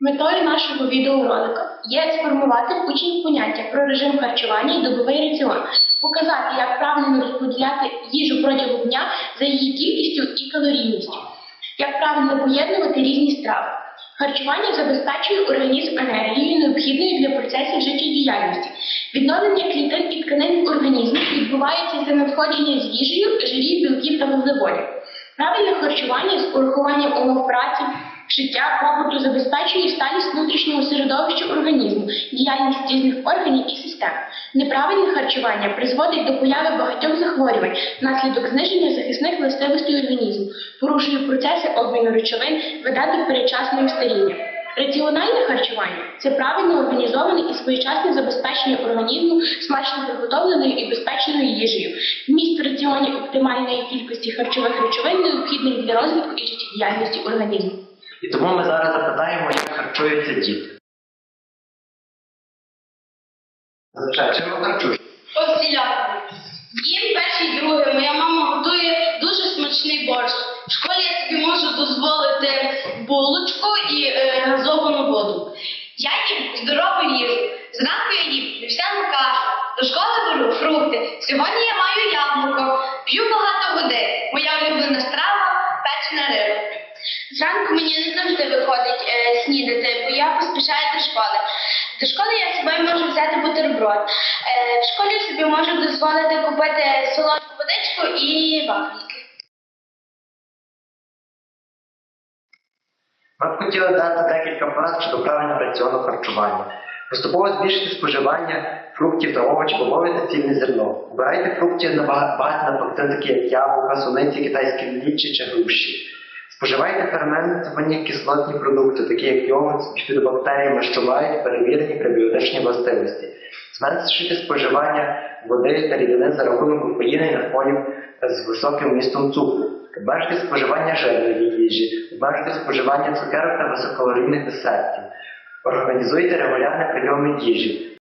Метою нашого відеоролика є сформувати учнів поняття про режим харчування і добовий раціон, показати, як правильно розподіляти їжу протягом дня за її кількістю і калорійністю, як правильно поєднувати різні страви. Харчування забезпечує організм енергією, необхідною для процесів життєдіяльності. Відновлення клітин і тканин в організмі відбувається за надходження з їжею, жирів, білків та вуглеводів. Правильне харчування з урахуванням умов праці, життя, побуту забезпечує сталість внутрішнього середовища організму, діяльність різних органів і систем. Неправильне харчування призводить до появи багатьох захворювань внаслідок зниження захисних властивостей організму, порушує процеси обміну речовин, веде до передчасного старіння. Раціональне харчування це правильно організоване і своєчасне забезпечення організму смачно приготовленою і безпечною їжею. Вміст оптимальної кількості харчових речовин необхідних для розвитку і життєдіяльності організму. І тому ми зараз запитаємо, як харчуються діти. Зазвичай, чим ви харчуєте? Їм перший і другий. Моя мама готує дуже смачний борщ. В школі я собі можу дозволити булочку і е, газовану воду. Я їм здорову їжу. Зранку я їм вівсяну кашу. До школи беру фрукти. Маю яблуко. П'ю багато води. Моя улюблена страва печена риба. Зранку мені не завжди виходить е, снідати, бо я поспішаю до школи. До школи я з собою можу взяти бутерброд. Е, в школі собі можу дозволити купити солодку водичку і вафельки. Ми б хотіли дати декілька порад щодо правильного раціону харчування. Поступово збільшити споживання фруктів та овочів, бобові та цільне зерно. Обирайте фруктів на бага- багаті на такі як яблука, суниці, китайські лічі чи груші. Споживайте ферментовані кислотні продукти, такі як йогурт з біфідобактеріями, що мають перевірені пребіотичні властивості. Зменшуйте споживання води та рідини за рахунок поїдень напоїв з високим містом цукру. Обмежте споживання жирної їжі, обмежте споживання цукерок та висококалорійних десертів. Організуйте регулярні прийоми їжі.